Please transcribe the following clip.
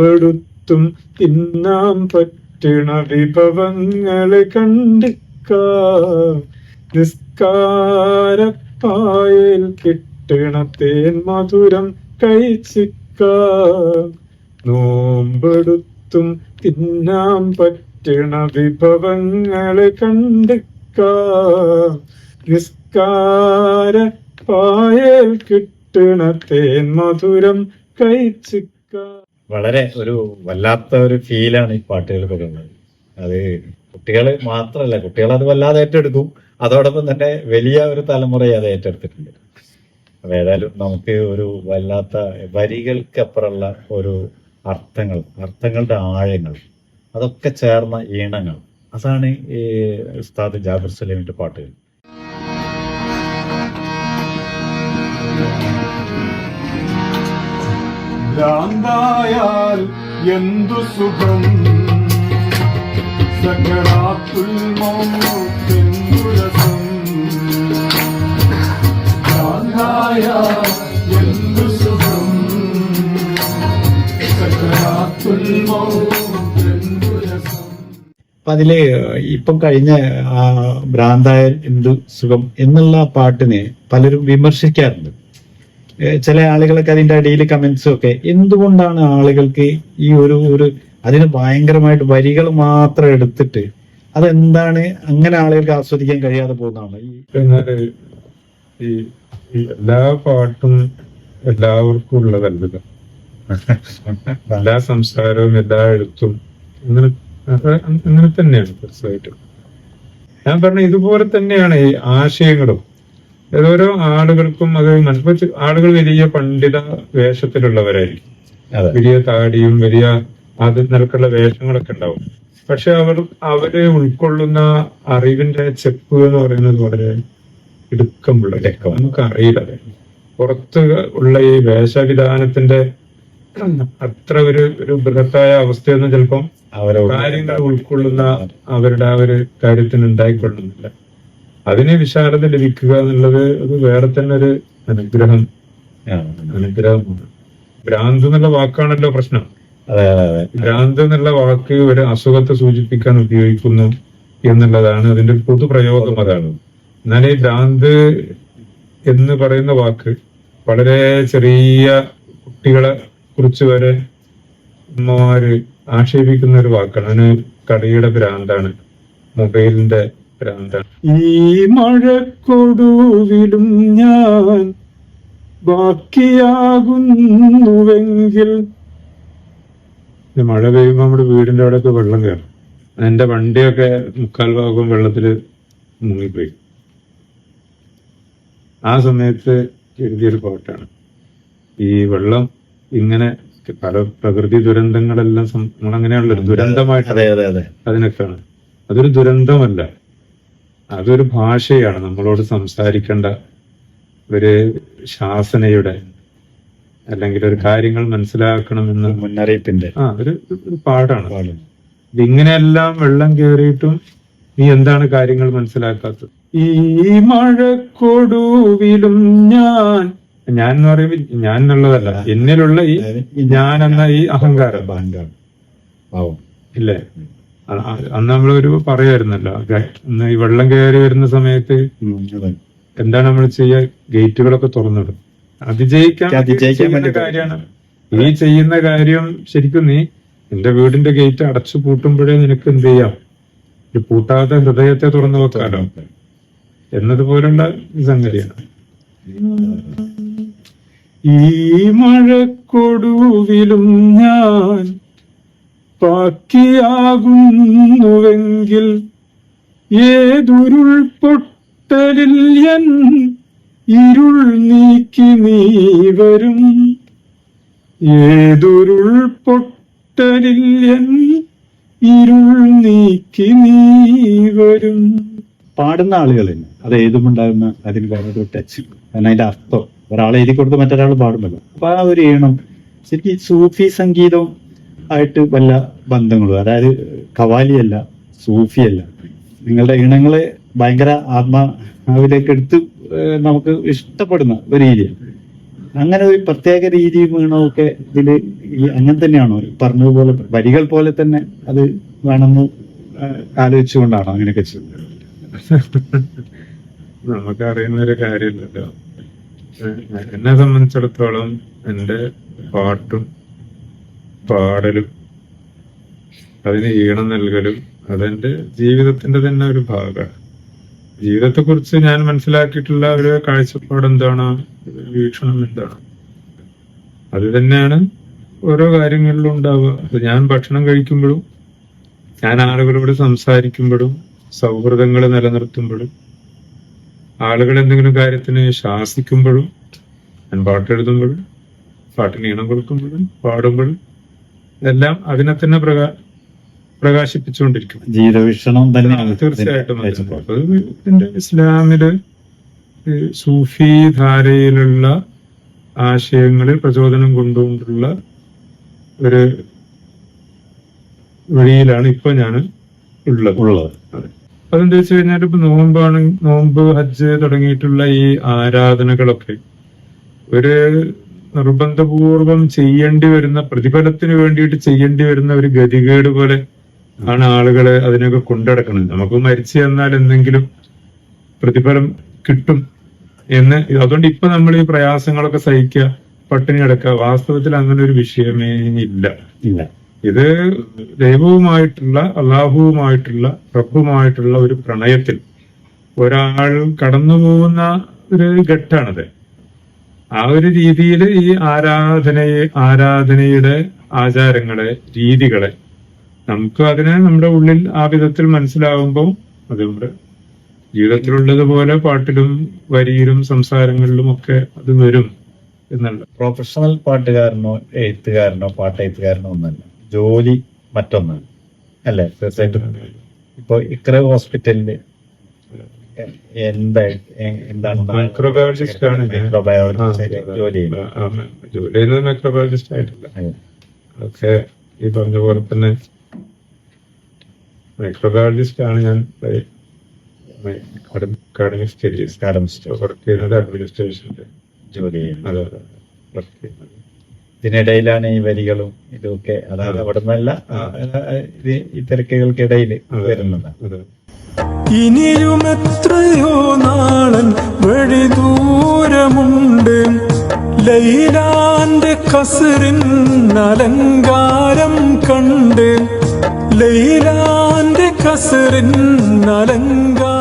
നോമ്പെടുത്തും തിന്നാൻ പറ്റണ വിഭവങ്ങളെ കണ്ടിക്കാം. നിസ്കാരപ്പായൽ കിട്ടണ തേൻ മധുരം കഴിച്ചിക്കാം. നോമ്പെടുത്തും പറ്റണ വിഭവങ്ങളെ കണ്ടിക്കാം. നിസ്കാര പായൽ കിട്ടണ തേൻ മധുരം കഴിച്ചിക്കാം. വളരെ ഒരു വല്ലാത്ത ഒരു ഫീലാണ് ഈ പാട്ടുകൾക്കൊക്കെ ഉള്ളത് അത് കുട്ടികൾ മാത്രമല്ല കുട്ടികൾ അത് വല്ലാതെ ഏറ്റെടുക്കും. അതോടൊപ്പം തന്നെ വലിയ ഒരു തലമുറയെ അത് ഏറ്റെടുത്തിട്ടുണ്ട്. അപ്പൊ ഏതായാലും നമുക്ക് ഒരു വല്ലാത്ത വരികൾക്കപ്പുറമുള്ള ഒരു അർത്ഥങ്ങൾ അർത്ഥങ്ങളുടെ ആഴങ്ങൾ അതൊക്കെ ചേർന്ന ഈണങ്ങൾ അതാണ് ഈ ഉസ്താദ് ജാബിർ സലീമിന്റെ പാട്ടുകൾ. ഭ്രാന്തായാൽ എന്തു സുഖം? സകരാത്തുൽ മൗത്തെന്തു രസം? ഭ്രാന്തായാൽ എന്തു സുഖം? സകരാത്തുൽ മൗത്തെന്തു രസം? അപ്പൊ അതിൽ ഇപ്പം കഴിഞ്ഞ ഭ്രാന്തായ എന്തു സുഖം എന്നുള്ള പാട്ടിനെ പലരും വിമർശിക്കാറുണ്ട്. ചില ആളുകളൊക്കെ അതിന്റെ അടിയിൽ കമന്റ്സും ഒക്കെ. എന്തുകൊണ്ടാണ് ആളുകൾക്ക് ഈ ഒരു ഒരു അതിന് ഭയങ്കരമായിട്ട് വരികൾ മാത്രം എടുത്തിട്ട് അതെന്താണ് അങ്ങനെ ആളുകൾക്ക് ആസ്വദിക്കാൻ കഴിയാതെ പോകുന്നതാണ്? ഈ എല്ലാ പാട്ടും എല്ലാവർക്കും ഉള്ളതല്ല എല്ലാ സംസാരവും എല്ലാ എഴുത്തും അങ്ങനെ അങ്ങനെ തന്നെയാണ് ഞാൻ പറഞ്ഞ ഇതുപോലെ തന്നെയാണ് ഈ ആശയങ്ങളും. ഓരോ ആളുകൾക്കും അത് മനസ്സിലാക്കി ആളുകൾ വലിയ പണ്ഡിത വേഷത്തിലുള്ളവരായിരിക്കും. വലിയ താടിയും വലിയ അത് നിലക്കുള്ള വേഷങ്ങളൊക്കെ ഉണ്ടാവും. പക്ഷെ അവർ അവരെ ഉൾക്കൊള്ളുന്ന അറിവിന്റെ ചെപ്പ് എന്ന് പറയുന്നത് വളരെ ഇടുക്കമുള്ള ഇടുക്കം. നമുക്ക് അറിയില്ല പുറത്ത് ഉള്ള ഈ വേഷവിധാനത്തിന്റെ അത്ര ഒരു ഒരു ബൃഹത്തായ അവസ്ഥയൊന്നും ചിലപ്പം കാര്യങ്ങൾ ഉൾക്കൊള്ളുന്ന അവരുടെ ആ ഒരു കാര്യത്തിന് ഉണ്ടായിക്കൊള്ളുന്നില്ല. അതിന് വിശാലത ലഭിക്കുക എന്നുള്ളത് അത് വേറെ തന്നെ ഒരു അനുഗ്രഹം. അനുഗ്രഹമാണ് ഭ്രാന്ത് എന്നുള്ള വാക്കാണല്ലോ പ്രശ്നം. ഭ്രാന്ത് എന്നുള്ള വാക്ക് ഒരു അസുഖത്തെ സൂചിപ്പിക്കാൻ ഉപയോഗിക്കുന്നു എന്നുള്ളതാണ് അതിന്റെ ഒരു പൊതുപ്രയോഗം അതാണ്. എന്നാൽ ഈ ഭ്രാന്ത് എന്ന് പറയുന്ന വാക്ക് വളരെ ചെറിയ കുട്ടികളെ കുറിച്ച് വരെ ഉമ്മമാര് ആക്ഷേപിക്കുന്ന ഒരു വാക്കാണ്. അതിന് കളിയുടെ ഭ്രാന്താണ്. മൊബൈലിന്റെ ഈ മഴക്കൊടുവിലും ഞാൻ ബാക്കിയാകുന്നുവെങ്കിൽ മഴ പെയ്യുമ്പോ നമ്മുടെ വീടിന്റെ അവിടെയൊക്കെ വെള്ളം കയറും. എന്റെ വണ്ടിയൊക്കെ മുക്കാൽ ഭാഗവും വെള്ളത്തിൽ മുങ്ങിപ്പോയി. ആ സമയത്ത് എഴുതിയൊരു പാട്ടാണ്. ഈ വെള്ളം ഇങ്ങനെ പല പ്രകൃതി ദുരന്തങ്ങളെല്ലാം നമ്മളങ്ങനെയുള്ള ദുരന്തമായിട്ട് അതെ അതെ അതെ. അതിനൊക്കെയാണ്. അതൊരു ദുരന്തമല്ല. അതൊരു ഭാഷയാണ്. നമ്മളോട് സംസാരിക്കേണ്ട ഒരു ശാസനയുടെ അല്ലെങ്കിൽ ഒരു കാര്യങ്ങൾ മനസ്സിലാക്കണമെന്ന് മുന്നറിയിപ്പിന്റെ ആ ഒരു പാടാണ് ഇങ്ങനെയെല്ലാം വെള്ളം കയറിയിട്ടും നീ എന്താണ് കാര്യങ്ങൾ മനസ്സിലാക്കാത്തത്? ഈ മഴക്കൊടുവിലും ഞാൻ ഞാൻ എന്ന് പറയുമ്പോൾ ഞാൻ എന്നുള്ളതല്ല എന്നിലുള്ള ഈ ഞാൻ എന്ന ഈ അഹങ്കാരം. അഹങ്കാരം. ഇല്ലേ? അന്ന് നമ്മളൊരു പറയായിരുന്നല്ലോ ഈ വെള്ളം കയറി വരുന്ന സമയത്ത് എന്താണ് നമ്മൾ ചെയ്യുക ഗേറ്റുകളൊക്കെ തുറന്നിടും. അതിജയിക്കാൻ അതിജയിക്കാൻ ചെയ്യുന്ന കാര്യമാണ്. നീ ചെയ്യുന്ന കാര്യം ശരിക്കും നീ നിന്റെ വീടിന്റെ ഗേറ്റ് അടച്ചു പൂട്ടുമ്പോഴേ നിനക്ക് എന്ത് ചെയ്യാം? ഒരു പൂട്ടാതെ ഹൃദയത്തെ തുറന്നു വെക്കാലോ? എന്നതുപോലുള്ള സംഗതിയാണ്. ഈ മഴക്കൊടുവിലും ഞാൻ ബാക്കിയാകുന്നുവെങ്കിൽ ഏതുരുൾ പൊട്ടലിൽ എൻ ഇരുൾ നീക്കി നീ വരും? ഏതുരുൾ പൊട്ടലിൽ എൻ ഇരുൾ നീക്കി നീ വരും? പാടുന്ന ആളുകൾ തന്നെ അത് എഴുതുമുണ്ടാകുന്ന അതിന് വേറൊരു ടച്ച് കാരണം അതിന്റെ അർത്ഥം. ഒരാളെ എഴുതി കൊടുത്ത് മറ്റൊരാൾ പാടുമല്ലോ. അപ്പൊ ആ ഒരു ഈണം ശരിക്കും സൂഫി സംഗീതം ആയിട്ട് വല്ല ബന്ധങ്ങളും അതായത് കവാലിയല്ല സൂഫിയല്ല നിങ്ങളുടെ ഇണങ്ങളെ ഭയങ്കര ആത്മാവിലേക്ക് എടുത്ത് നമുക്ക് ഇഷ്ടപ്പെടുന്ന ഒരു രീതിയാണ്. അങ്ങനെ ഒരു പ്രത്യേക രീതി വീണമൊക്കെ ഇതിൽ ഈ അങ്ങനെ തന്നെയാണോ? പറഞ്ഞതുപോലെ വരികൾ പോലെ തന്നെ അത് വേണമെന്ന് ആലോചിച്ചുകൊണ്ടാണോ അങ്ങനെയൊക്കെ ചെയ്തത്? നമുക്ക് അറിയുന്ന ഒരു കാര്യമില്ലല്ലോ എന്നെ സംബന്ധിച്ചിടത്തോളം എന്റെ പാട്ടും പാടലും അതിന് ഈണം നൽകലും അതെന്റെ ജീവിതത്തിന്റെ തന്നെ ഒരു ഭാഗമാണ്. ജീവിതത്തെക്കുറിച്ച് ഞാൻ മനസ്സിലാക്കിയിട്ടുള്ള ഒരു കാഴ്ചപ്പാട് എന്താണ്? വീക്ഷണം എന്താണ്? അത് തന്നെയാണ് ഓരോ കാര്യങ്ങളിലും ഉണ്ടാവുക. ഞാൻ ഭക്ഷണം കഴിക്കുമ്പോഴും ഞാൻ ആളുകളോട് സംസാരിക്കുമ്പോഴും സൗഹൃദങ്ങൾ നിലനിർത്തുമ്പോഴും ആളുകൾ എന്തെങ്കിലും കാര്യത്തിന് ശാസിക്കുമ്പോഴും ഞാൻ പാട്ടെഴുതുമ്പോഴും പാട്ടിന് ഈണം കൊടുക്കുമ്പോഴും പാടുമ്പോഴും എല്ലാം അതിനെ തന്നെ പ്രകാ പ്രകാശിപ്പിച്ചുകൊണ്ടിരിക്കും. ജീവിത വീക്ഷണം തന്നെയാണ് തീർച്ചയായിട്ടും ഇതിന്റെ ഇസ്ലാമിൽ സൂഫി ധാരയിലുള്ള ആശയങ്ങളിൽ പ്രചോദനം കൊണ്ടുകൊണ്ടുള്ള ഒരു വഴിയിലാണ് ഇപ്പൊ ഞാൻ ഉള്ളത്. ഉള്ളത്. അതെന്താ വെച്ച് കഴിഞ്ഞാൽ ഇപ്പൊ നോമ്പാണ് നോമ്പ് ഹജ്ജ് തുടങ്ങിയിട്ടുള്ള ഈ ആരാധനകളൊക്കെ ഒരു നിർബന്ധപൂർവം ചെയ്യേണ്ടി വരുന്ന പ്രതിഫലത്തിന് വേണ്ടിയിട്ട് ചെയ്യേണ്ടി വരുന്ന ഒരു ഗതികേട് പോലെ ആണ് ആളുകൾ അതിനൊക്കെ കൊണ്ടടക്കുന്നത്. നമുക്ക് മരിച്ചു എന്നാൽ എന്തെങ്കിലും പ്രതിഫലം കിട്ടും എന്ന് അതുകൊണ്ട് ഇപ്പൊ നമ്മൾ ഈ പ്രയാസങ്ങളൊക്കെ സഹിക്കുക പട്ടിണി അടക്കുക വാസ്തവത്തിൽ അങ്ങനെ ഒരു വിഷയമേ ഇല്ല. ഇല്ല. ഇത് ദൈവവുമായിട്ടുള്ള അള്ളാഹുവുമായിട്ടുള്ള റബ്ബുമായിട്ടുള്ള ഒരു പ്രണയത്തിൽ ഒരാൾ കടന്നു പോകുന്ന ഒരു ഘട്ടാണത്. ആ ഒരു രീതിയിൽ ഈ ആരാധനയെ ആരാധനയുടെ ആചാരങ്ങളെ രീതികളെ നമുക്ക് അതിനെ നമ്മുടെ ഉള്ളിൽ ആ വിധത്തിൽ മനസ്സിലാവുമ്പോൾ അത് നമ്മുടെ ജീവിതത്തിലുള്ളതുപോലെ പാട്ടിലും വരിയിലും സംസാരങ്ങളിലും ഒക്കെ അത് വരും എന്നുള്ള പ്രൊഫഷണൽ പാട്ടുകാരനോ എഴുത്തുകാരനോ പാട്ടെഴുത്തുകാരനോ ഒന്നല്ല. ജോലി മറ്റൊന്നാണ് അല്ലേ? തീർച്ചയായിട്ടും. ഇപ്പൊ ഇക്ര ഹോസ്പിറ്റലിൽ എ- എന്താ എ- എന്താണ് മൈക്രോബയോളജിസ്റ്റ് ആണ് ജോലി ചെയ്യുന്നത് ജോലി മൈക്രോബയോളജിസ്റ്റ് ആയിട്ടില്ല. അതെ. അതൊക്കെ ഈ പറഞ്ഞ പോലെ തന്നെ മൈക്രോബയോളജിസ്റ്റ് ആണ് ഞാൻ അക്കാഡമിക് സ്റ്റഡീസ് വർക്ക് ചെയ്യുന്നത് അഡ്മിനിസ്ട്രേഷനിൽ ജോലി ചെയ്യുന്നത് അതെ അതെ വർക്ക് ചെയ്യുന്നത്. ഇതിനിടയിലാണ് ഈ വരികളും ഇതൊക്കെ അതായത് അവിടെ നിന്നല്ല ഈ തിരക്കുകൾക്കിടയിൽ അതെ. വരുന്നതാണ് ഇനിയും എത്രയോ നാളൻ വഴി ദൂരമുണ്ട്. ലൈലാന്റെ കസറിൻ അലങ്കാരം കണ്ട്. ലൈലാന്റെ കസറിൻ അലങ്കാരം